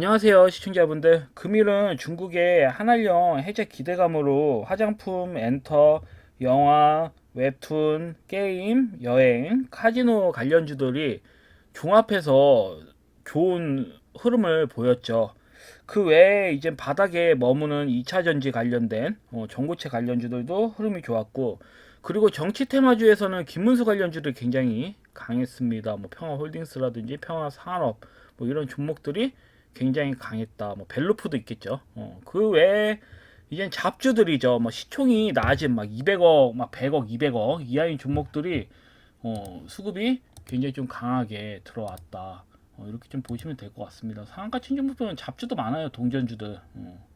안녕하세요 시청자분들. 금일은 중국의 한알령 해제 기대감으로 화장품, 엔터, 영화, 웹툰, 게임, 여행, 카지노 관련주들이 종합해서 좋은 흐름을 보였죠. 그 외에 이제 바닥에 머무는 2차전지 관련된 어, 전고체 관련주들도 흐름이 좋았고 그리고 정치 테마주에서는 김문수 관련주들 굉장히 강했습니다. 뭐 평화홀딩스라든지 평화산업 뭐 이런 종목들이 굉장히 강했다. 뭐 벨로프도 있겠죠. 어, 그 외에 이젠 잡주들이죠. 뭐 시총이 낮은 막 200억, 막 100억, 200억 이하인 종목들이 어, 수급이 굉장히 좀 강하게 들어왔다. 어, 이렇게 좀 보시면 될 것 같습니다. 상한가 친 종목들은 잡주도 많아요. 동전주들. 어,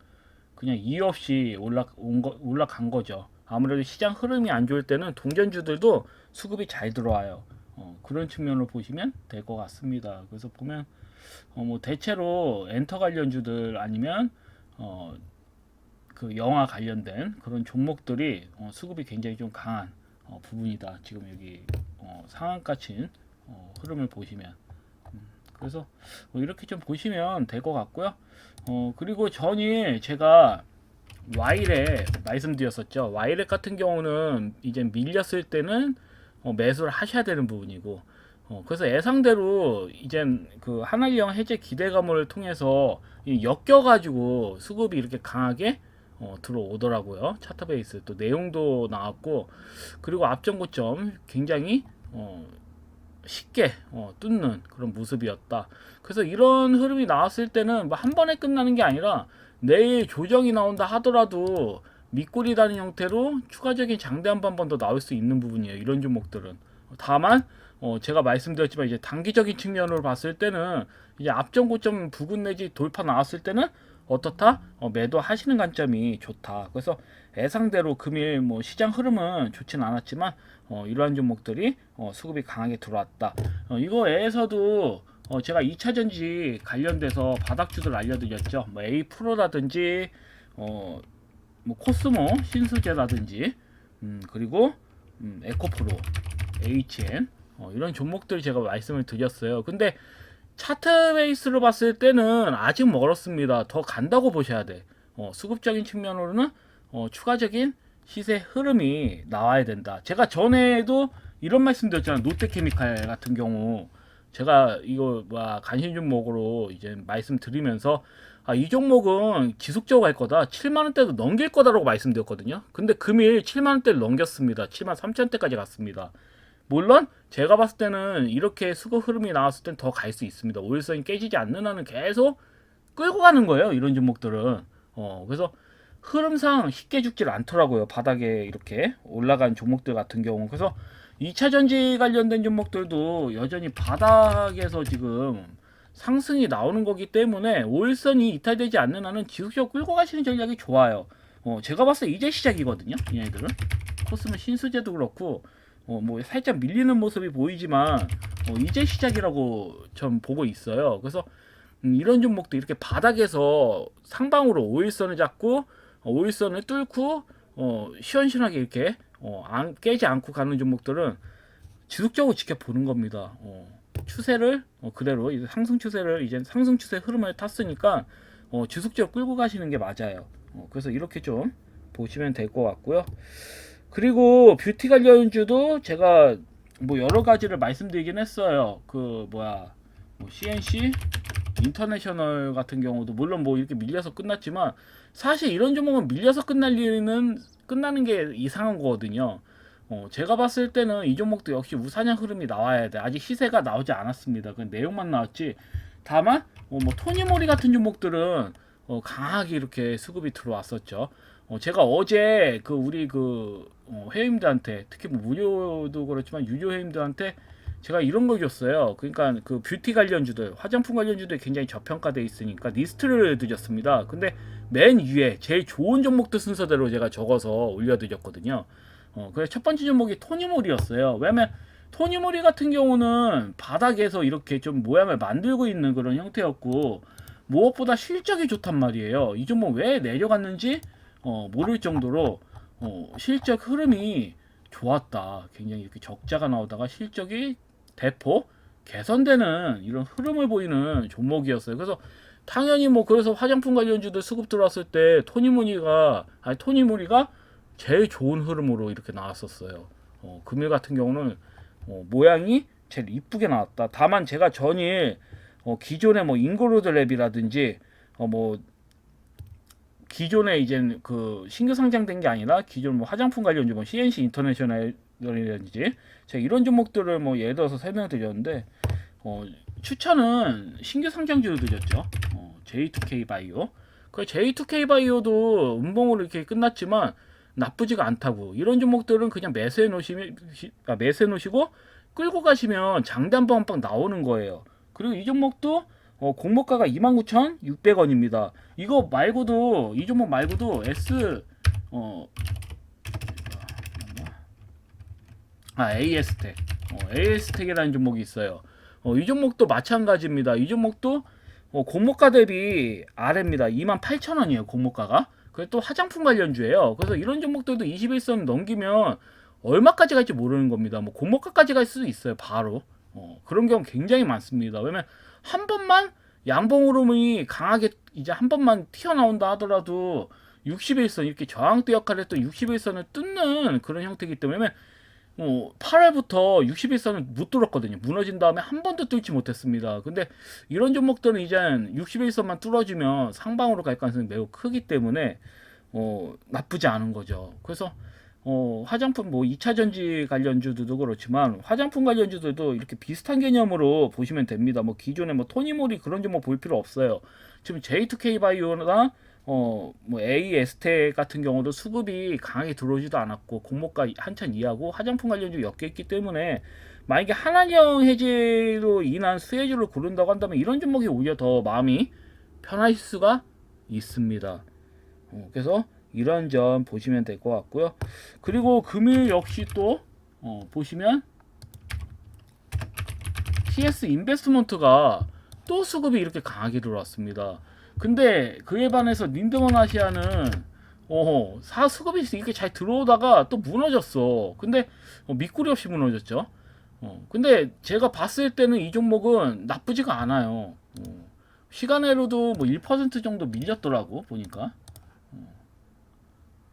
그냥 이유 없이 올라 온 거, 올라간 거죠. 아무래도 시장 흐름이 안 좋을 때는 동전주들도 수급이 잘 들어와요. 어, 그런 측면으로 보시면 될 것 같습니다. 그래서 보면 어, 뭐 대체로 엔터 관련주들 아니면 어, 그 영화 관련된 그런 종목들이 어, 수급이 굉장히 좀 강한 어, 부분이다. 지금 여기 어, 상한가친 어, 흐름을 보시면 음, 그래서 뭐 이렇게 좀 보시면 될 것 같고요. 어, 그리고 전일 제가 와이렛 말씀드렸었죠. 와이렛 같은 경우는 이제 밀렸을 때는 어, 매수를 하셔야 되는 부분이고 어, 그래서 예상대로 이젠 그 하나리형 해제 기대감을 통해서 이 엮여가지고 수급이 이렇게 강하게 어, 들어오더라고요. 차트 베이스 또 내용도 나왔고 그리고 앞전 고점 굉장히 어, 쉽게 어, 뚫는 그런 모습이었다. 그래서 이런 흐름이 나왔을 때는 뭐 한 번에 끝나는 게 아니라 내일 조정이 나온다 하더라도 밑꼬리 다는 형태로 추가적인 장대 한 번 더 나올 수 있는 부분이에요. 이런 종목들은 다만 어, 제가 말씀드렸지만 이제 단기적인 측면으로 봤을 때는 이제 앞전 고점 부근 내지 돌파 나왔을 때는 어떻다? 어, 매도하시는 관점이 좋다. 그래서 예상대로 금일 뭐 시장 흐름은 좋진 않았지만 어, 이러한 종목들이 어, 수급이 강하게 들어왔다. 어, 이거 외에서도 어, 제가 2차 전지 관련돼서 바닥주들 알려드렸죠. 뭐 A 프로라든지 어, 뭐 코스모 신수제라든지 음, 그리고 음, 에코프로 HN 어, 이런 종목들 제가 말씀을 드렸어요. 근데 차트 베이스로 봤을 때는 아직 멀었습니다. 더 간다고 보셔야 돼. 어, 수급적인 측면으로는 어, 추가적인 시세 흐름이 나와야 된다. 제가 전에도 이런 말씀 드렸잖아요. 롯데케미칼 같은 경우 제가 이거 뭐 관심 종목으로 이제 말씀드리면서 아, 이 종목은 지속적으로 갈 거다. 7만 원대도 넘길 거다라고 말씀드렸거든요. 근데 금일 7만 원대를 넘겼습니다. 7만 3천 원대까지 갔습니다. 물론 제가 봤을 때는 이렇게 수급 흐름이 나왔을 땐 더 갈 수 있습니다. 오일선이 깨지지 않는 한은 계속 끌고 가는 거예요. 이런 종목들은. 어, 그래서 흐름상 쉽게 죽질 않더라고요. 바닥에 이렇게 올라간 종목들 같은 경우. 그래서 2차 전지 관련된 종목들도 여전히 바닥에서 지금 상승이 나오는 거기 때문에 오일선이 이탈되지 않는 한은 지속적으로 끌고 가시는 전략이 좋아요. 어, 제가 봤을 때 이제 시작이거든요. 얘네들은. 코스모 신수제도 그렇고 어, 뭐 살짝 밀리는 모습이 보이지만 어, 이제 시작이라고 전 보고 있어요. 그래서 음, 이런 종목도 이렇게 바닥에서 상방으로 오일선을 잡고 어, 오일선을 뚫고 어, 시원시원하게 이렇게 어, 안, 깨지 않고 가는 종목들은 지속적으로 지켜보는 겁니다. 어, 추세를 어, 그대로 이제 상승 추세를 이제 상승 추세 흐름을 탔으니까 어, 지속적으로 끌고 가시는 게 맞아요. 어, 그래서 이렇게 좀 보시면 될 것 같고요. 그리고 뷰티 관련주도 제가 뭐 여러 가지를 말씀드리긴 했어요. 그 뭐야 뭐 CNC 인터내셔널 같은 경우도 물론 뭐 이렇게 밀려서 끝났지만 사실 이런 종목은 밀려서 끝날 일은 끝나는 게 이상한 거거든요. 어, 제가 봤을 때는 이 종목도 역시 우상향 흐름이 나와야 돼. 아직 시세가 나오지 않았습니다. 그 내용만 나왔지. 다만 어, 뭐 토니모리 같은 종목들은 어, 강하게 이렇게 수급이 들어왔었죠. 어, 제가 어제 그 우리 그 어, 회원님들한테 특히 뭐 무료도 그렇지만 유료 회원님들한테 제가 이런 거 줬어요. 그러니까 그 뷰티 관련주들, 화장품 관련주들 굉장히 저평가돼 있으니까 리스트를 드렸습니다. 근데 맨 위에 제일 좋은 종목들 순서대로 제가 적어서 올려드렸거든요. 어, 그래서 첫 번째 종목이 토니몰이었어요. 왜냐면 토니몰이 같은 경우는 바닥에서 이렇게 좀 모양을 만들고 있는 그런 형태였고 무엇보다 실적이 좋단 말이에요. 이 종목 왜 내려갔는지 어, 모를 정도로 어, 실적 흐름이 좋았다. 굉장히 이렇게 적자가 나오다가 실적이 대폭 개선되는 이런 흐름을 보이는 종목이었어요. 그래서 당연히 뭐 그래서 화장품 관련주들 수급 들어왔을 때 토니모니가 아니 토니모니가 제일 좋은 흐름으로 이렇게 나왔었어요. 어, 금일 같은 경우는 어, 모양이 제일 이쁘게 나왔다. 다만 제가 전일 어, 기존의 뭐 잉그로드 랩이라든지 어, 뭐 기존에 이제 그 신규 상장된 게 아니라 기존 뭐 화장품 관련주 뭐 CNC 인터내셔널이라든지 제가 이런 종목들을 뭐 예를 들어서 설명드렸는데 어, 추천은 신규 상장주를 드렸죠. 어, J2K 바이오. 그 J2K 바이오도 음봉으로 이렇게 끝났지만 나쁘지가 않다고. 이런 종목들은 그냥 매수해 놓으시면 아, 매수해 놓으시고 끌고 가시면 한방 나오는 거예요. 그리고 이 종목도 어, 공모가가 29,600원입니다. 이거 말고도 이 종목 말고도 S 어 아 AS텍 어, AS텍이라는 종목이 있어요. 어, 이 종목도 마찬가지입니다. 이 종목도 어, 공모가 대비 아래입니다. 28,000원이에요. 공모가가. 그게 또 화장품 관련주예요. 그래서 이런 종목들도 21선 넘기면 얼마까지 갈지 모르는 겁니다. 뭐 공모가까지 갈 수도 있어요. 바로. 어, 그런 경우 굉장히 많습니다. 왜냐면 한 번만 양봉 흐름이 강하게 이제 한 번만 튀어나온다 하더라도 61선 이렇게 저항대 역할을 했던 61선을 뜯는 그런 형태이기 때문에 뭐 8월부터 61선을 못 뚫었거든요. 무너진 다음에 한 번도 뚫지 못했습니다. 근데 이런 종목들은 이제 61선만 뚫어주면 상방으로 갈 가능성이 매우 크기 때문에 어, 나쁘지 않은 거죠. 그래서 어, 화장품 뭐 2차 전지 관련주들도 그렇지만 화장품 관련주들도 이렇게 비슷한 개념으로 보시면 됩니다. 뭐 기존에 뭐 토니모리 그런 종목 볼 필요 없어요. 지금 J2K 바이오나 어, 뭐 A, 에스텍 같은 경우도 수급이 강하게 들어오지도 않았고 공모가 한참 이하고 화장품 관련주 엮여 있기 때문에 만약에 한한형 해제로 인한 수혜주를 고른다고 한다면 이런 종목이 오히려 더 마음이 편하실 수가 있습니다. 어, 그래서 이런 점 보시면 될 것 같고요. 그리고 금일 역시 또 어, 보시면 TS 인베스트먼트가 또 수급이 이렇게 강하게 들어왔습니다. 근데 그에 반해서 린드먼 아시아는 어, 사 수급이 이렇게 잘 들어오다가 또 무너졌어. 근데 어, 밑구리 없이 무너졌죠. 어, 근데 제가 봤을 때는 이 종목은 나쁘지가 않아요. 어, 시간외로도 뭐 1% 정도 밀렸더라고 보니까. 어.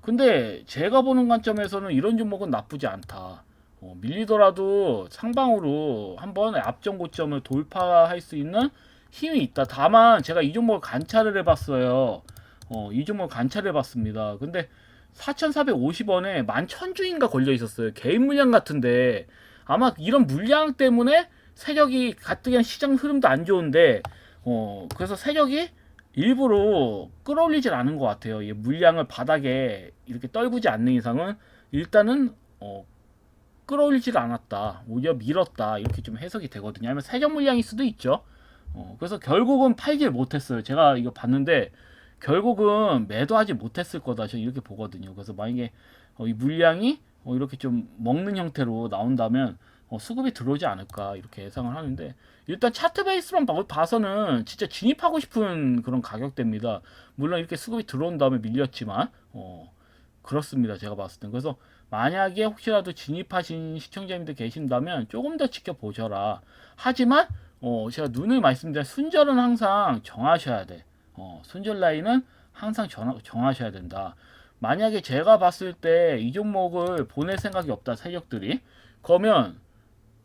근데 제가 보는 관점에서는 이런 종목은 나쁘지 않다. 어, 밀리더라도 상방으로 한번 앞전 고점을 돌파할 수 있는 힘이 있다. 다만 제가 이 종목을 관찰을 해봤어요. 어, 이 종목을 관찰해 봤습니다. 근데 4,450원에 11,000주인가 걸려 있었어요. 개인 물량 같은데 아마 이런 물량 때문에 세력이 가뜩이나 시장 흐름도 안 좋은데 어, 그래서 세력이 일부러 끌어올리질 않은 것 같아요. 이 물량을 바닥에 이렇게 떨구지 않는 이상은 일단은 어, 끌어올리질 않았다. 오히려 밀었다. 이렇게 좀 해석이 되거든요. 아니면 세력 물량일 수도 있죠. 어, 그래서 결국은 팔질 못했어요. 제가 이거 봤는데 결국은 매도하지 못했을 거다. 저 이렇게 보거든요. 그래서 만약에 어, 이 물량이 어, 이렇게 좀 먹는 형태로 나온다면 어, 수급이 들어오지 않을까 이렇게 예상을 하는데 일단 차트 베이스만 봐- 봐서는 진짜 진입하고 싶은 그런 가격대입니다. 물론 이렇게 수급이 들어온 다음에 밀렸지만 어, 그렇습니다. 제가 봤을 땐 그래서 만약에 혹시라도 진입하신 시청자님들 계신다면 조금 더 지켜보셔라. 하지만 어, 제가 눈을 말씀드린 순절은 항상 정하셔야 돼. 어, 순절 라인은 항상 정, 정하셔야 된다. 만약에 제가 봤을 때 이 종목을 보낼 생각이 없다 세력들이 그러면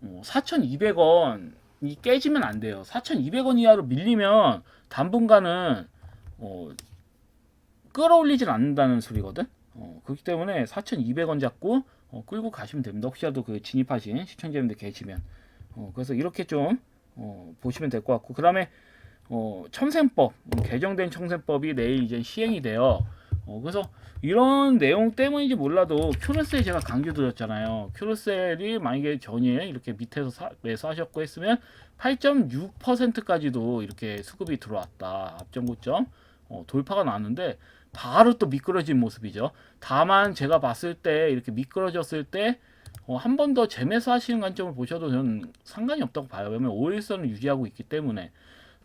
어, 4,200원이 깨지면 안 돼요. 4,200원 이하로 밀리면 당분간은 어, 끌어올리진 않는다는 소리거든. 어, 그렇기 때문에 4,200원 잡고 어, 끌고 가시면 됩니다. 혹시라도 그 진입하신 시청자님들 계시면 어, 그래서 이렇게 좀 어, 보시면 될 것 같고 그 다음에 어, 첨생법 음, 개정된 첨생법이 내일 이제 시행이 돼요. 어, 그래서 이런 내용 때문인지 몰라도 큐르셀 제가 강조드렸잖아요. 큐르셀이 만약에 전일 이렇게 밑에서 사, 매수하셨고 했으면 8.6%까지도 이렇게 수급이 들어왔다. 앞전 고점 어, 돌파가 나왔는데 바로 또 미끄러진 모습이죠. 다만 제가 봤을 때 이렇게 미끄러졌을 때 어, 한 번 더 재매수 하시는 관점을 보셔도 저는 상관이 없다고 봐요. 왜냐면 5일선을 유지하고 있기 때문에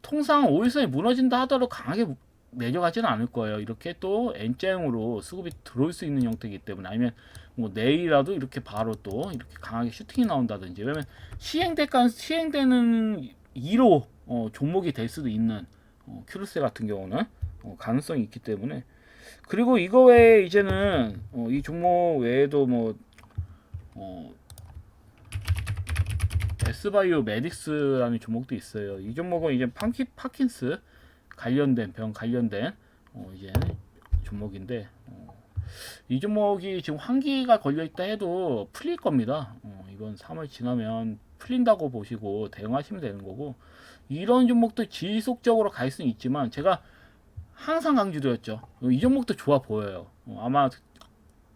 통상 5일선이 무너진다 하더라도 강하게 내려가지는 않을 거예요. 이렇게 또 N자형으로 수급이 들어올 수 있는 형태이기 때문에 아니면 뭐 내일이라도 이렇게 바로 또 이렇게 강하게 슈팅이 나온다든지 왜냐면 시행될까 시행되는 2로 어, 종목이 될 수도 있는 어, 큐르세 같은 경우는 어, 가능성이 있기 때문에 그리고 이거 외에 이제는 어, 이 종목 외에도 뭐 어, 에스바이오 메딕스라는 종목도 있어요. 이 종목은 이제 파키, 파킨스 관련된 병 관련된 어, 이제 종목인데 어, 이 종목이 지금 환기가 걸려 있다 해도 풀릴 겁니다. 어, 이건 3월 지나면 풀린다고 보시고 대응하시면 되는 거고 이런 종목도 지속적으로 갈 수는 있지만 제가 항상 강조드렸죠. 어, 이 종목도 좋아 보여요. 어, 아마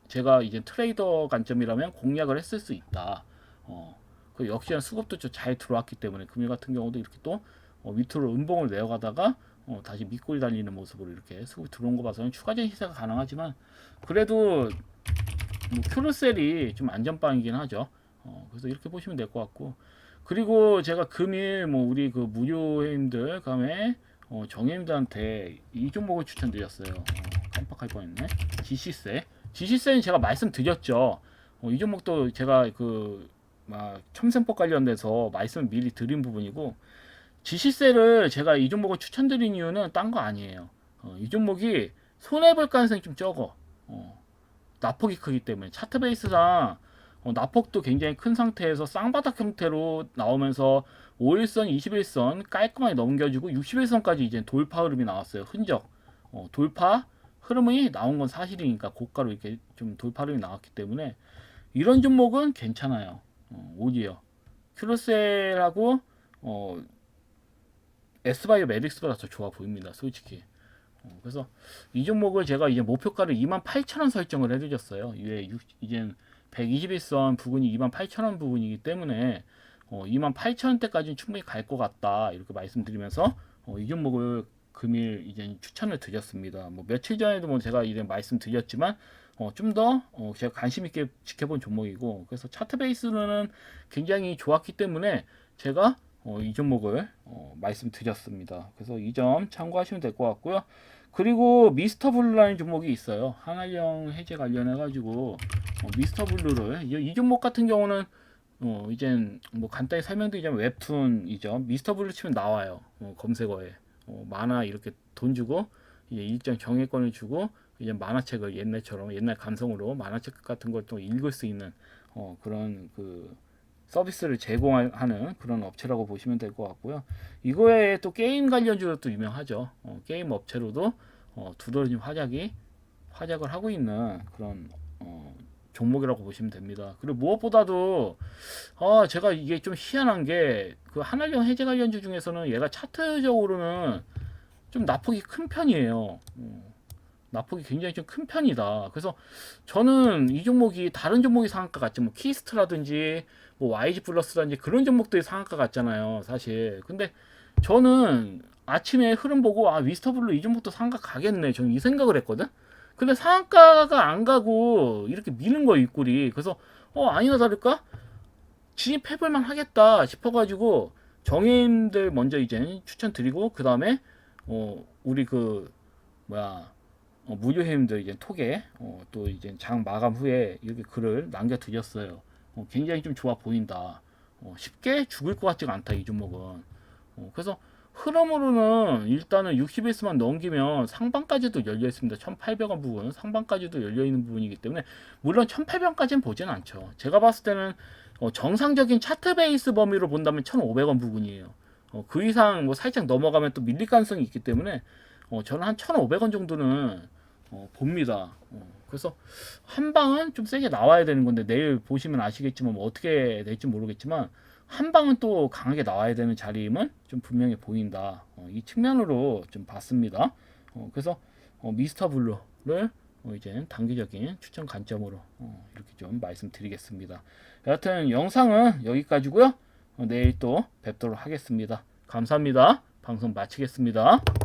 제가 이제 트레이더 관점이라면 공략을 했을 수 있다. 어, 그 역시나 수급도 좀 잘 들어왔기 때문에 금일 같은 경우도 이렇게 또 어, 밑으로 음봉을 내려가다가 어, 다시 밑골이 달리는 모습으로 이렇게 수급 들어온 거 봐서는 추가적인 시세가 가능하지만 그래도 뭐 큐르셀이 좀 안전빵이긴 하죠. 어, 그래서 이렇게 보시면 될 것 같고 그리고 제가 금일 뭐 우리 그 무료 회원들 그다음에 어, 정회원들한테 이 종목을 추천드렸어요. 어, 깜빡할 뻔했네. 지시세. 지시세는 제가 말씀드렸죠. 어, 이 종목도 제가 그 막 첨생법 관련돼서 말씀을 미리 드린 부분이고 지시세를 제가 이 종목을 추천드린 이유는 딴 거 아니에요. 어, 이 종목이 손해볼 가능성이 좀 적어. 어, 나폭이 크기 때문에 차트 베이스상 어, 나폭도 굉장히 큰 상태에서 쌍바닥 형태로 나오면서 5일선, 21선 깔끔하게 넘겨주고 61선까지 이제 돌파 흐름이 나왔어요. 흔적. 어, 돌파 흐름이 나온 건 사실이니까 고가로 이렇게 좀 돌파 흐름이 나왔기 때문에 이런 종목은 괜찮아요. 어, 오히려 큐로셀하고 어, 에스바이오 메딕스보다 더 좋아 보입니다. 솔직히. 어, 그래서 이 종목을 제가 이제 목표가를 28,000원 설정을 해드렸어요. 이게 이제 121선 부분이 28,000원 부분이기 때문에 어, 28,000원대까지는 충분히 갈 것 같다 이렇게 말씀드리면서 어, 이 종목을 금일 이제 추천을 드렸습니다. 뭐 며칠 전에도 뭐 제가 이제 말씀드렸지만 어, 좀더 어, 제가 관심 있게 지켜본 종목이고 그래서 차트 베이스로는 굉장히 좋았기 때문에 제가 어, 이 종목을 어, 말씀드렸습니다. 그래서 이 점 참고하시면 될 것 같고요. 그리고 미스터 블루라는 종목이 있어요. 한알령 해제 관련해 가지고 어, 미스터 블루를 이, 이 종목 같은 경우는 어, 이젠 뭐 간단히 설명드리자면 웹툰이죠. 미스터 블루 치면 나와요. 어, 검색어에 어, 만화 이렇게 돈 주고 이제 일정 정액권을 주고 이제 만화책을 옛날처럼 옛날 감성으로 만화책 같은 걸 또 읽을 수 있는 어, 그런 그 서비스를 제공하는 그런 업체라고 보시면 될 것 같고요. 이거에 또 게임 관련주로 또 유명하죠. 어, 게임 업체로도 어, 두드러진 활약이 활약을 하고 있는 그런 어, 종목이라고 보시면 됩니다. 그리고 무엇보다도 아 제가 이게 좀 희한한 게 그 한알령 해제 관련주 중에서는 얘가 차트적으로는 좀 나폭이 큰 편이에요. 어, 나폭이 굉장히 좀 큰 편이다. 그래서 저는 이 종목이 다른 종목이 상한가 같지 뭐 키스트라든지 뭐 YG 플러스라든지 그런 종목들이 상한가 같잖아요. 사실. 근데 저는 아침에 흐름 보고 아 위스터블루 이 종목도 상한가 가겠네. 저는 이 생각을 했거든. 근데 상한가가 안 가고 이렇게 미는 거예요 윗골이. 그래서 어 아니나 다를까 진입해볼만 하겠다 싶어가지고 정인들 먼저 이제 추천드리고 그 다음에 어 우리 그 뭐야 어, 무료회원들 이제 톡에 어, 또 이제 장 마감 후에 이렇게 글을 남겨드렸어요. 어, 굉장히 좀 좋아 보인다. 어, 쉽게 죽을 것 같지가 않다 이 종목은. 어, 그래서 흐름으로는 일단은 60일수만 넘기면 상방까지도 열려 있습니다. 1,800원 부분 상방까지도 열려 있는 부분이기 때문에 물론 1,800원까지는 보진 않죠. 제가 봤을 때는 어, 정상적인 차트 베이스 범위로 본다면 1,500원 부분이에요. 어, 그 이상 뭐 살짝 넘어가면 또 밀릴 가능성이 있기 때문에 어, 저는 한 1,500원 정도는 어, 봅니다. 어, 그래서 한 방은 좀 세게 나와야 되는 건데 내일 보시면 아시겠지만 뭐 어떻게 될지 모르겠지만 한 방은 또 강하게 나와야 되는 자리임은 좀 분명히 보인다. 어, 이 측면으로 좀 봤습니다. 어, 그래서 어, 미스터 블루를 어, 이제 단기적인 추천 관점으로 어, 이렇게 좀 말씀드리겠습니다. 여하튼 영상은 여기까지고요. 어, 내일 또 뵙도록 하겠습니다. 감사합니다. 방송 마치겠습니다.